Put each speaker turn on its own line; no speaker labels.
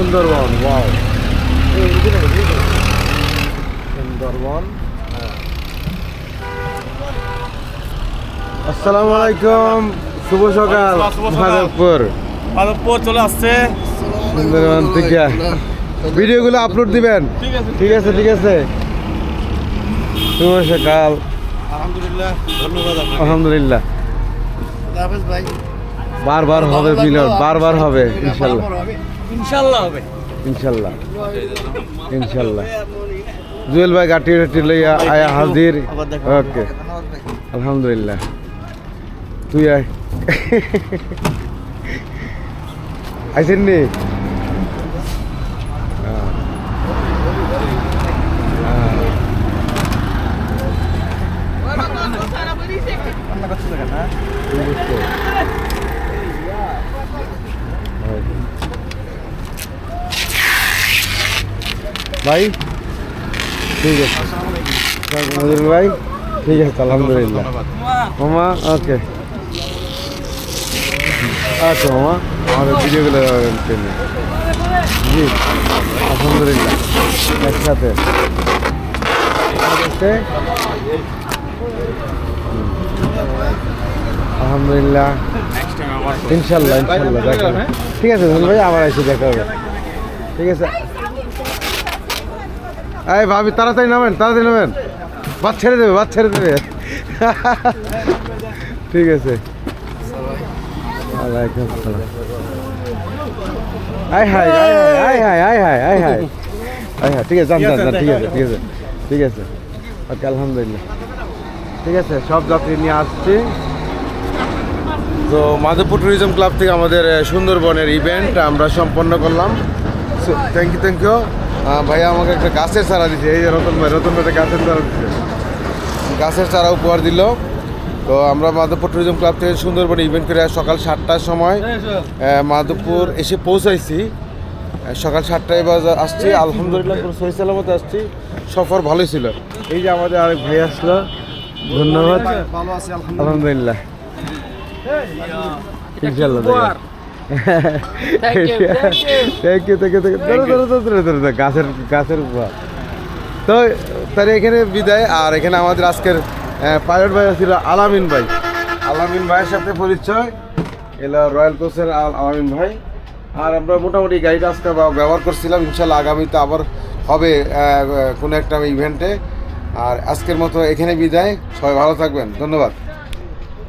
Sundarban wow Sundarban হ্যাঁ। আসসালামু আলাইকুম শুভ সকাল
শুভ সকাল।
মাধবপুর।
মাধবপুর চলে আসছে।
সুন্দরবন থেকে। ভিডিওগুলো আপলোড দিবেন?
ঠিক আছে।
ঠিক আছে শুভ সকাল।
আলহামদুলিল্লাহ ধন্যবাদ
আলহামদুলিল্লাহ।
হাফেজ ভাই।
বারবার হবে মিলন বারবার হবে ইনশাল্লাহ।
ইনশাআল্লাহ হবে।
ইনশাল্লাহ ইনশাল্লাহ। জুয়েল ভাই গাটি টাটি লইয়া আয়া হাজির। ওকে আলহামদুলিল্লাহ। তুই আয়। আইসেন নি? ভাই? ঠিক আছে। মজুর ভাই। ঠিক আছে, আলহামদুলিল্লাহ। মামা ওকে। আচ্ছা মামা আমাদের ভিডিওগুলো জি, আলহামদুলিল্লাহ। একসাথে। আলহামদুলিল্লাহ। ইনশাল্লাহ ইনশাল্লাহ, দেখা ঠিক আছে ভাই আবার এসে দেখা হবে। ঠিক আছে। এই ভাবি তাড়াতাড়ি নামেন তাড়াতাড়ি নামেন। বাদ ছেড়ে দেবে বাদ ছেড়ে দেবে। ঠিক আছে। ওয়ালাইকুম আসসালাম। আয় হাই আয় হাই আয় হাই আয় হাই আয় হাই ঠিক আছে যান যান যান ঠিক আছে। ঠিক আছে ঠিক আছে। ওকে আলহামদুলিল্লাহ। ঠিক আছে সব যাত্রী নিয়ে আসছি। তো মাধবপুর ট্যুরিজম ক্লাব থেকে আমাদের সুন্দরবনের ইভেন্ট আমরা সম্পন্ন করলাম। থ্যাংক ইউ থ্যাংক ইউ ভাইয়া আমাকে একটা গাছের চারা দিচ্ছে এই যে রতন ভাই রতন ভাই গাছের চারা দিচ্ছে গাছের চারা উপহার দিল। তো আমরা মাধবপুর ট্যুরিজম ক্লাব থেকে সুন্দরবনে ইভেন্ট করে সকাল সাতটার সময় মাধবপুর এসে পৌঁছাইছি। সকাল সাতটায় বাজে আসছি। আলহামদুলিল্লাহ পুরো সহি সালামতে আসছি। সফর ভালোই ছিল। এই যে আমাদের আরেক ভাই আসলো। ধন্যবাদ।
ভালো আছি
আলহামদুলিল্লাহ। ইনশাল্লাহ thank you thank you thank you গাছের গাছের উপহার। তো তাহলে এখানে বিদায়। আর এখানে আমাদের আজকের পাইলট ভাই ছিল আলামিন ভাই। আলামিন ভাইয়ের সাথে পরিচয়। এলো রয়্যাল কোচের আল- আলামিন ভাই। আর আমরা মোটামুটি গাড়িটা আজকে ব্যবহার করছিলাম। ইনশাল্লাহ আগামীতে আবার হবে কোনো একটা ইভেন্টে আর আজকের মতো এখানে বিদায়। সবাই ভালো থাকবেন। ধন্যবাদ।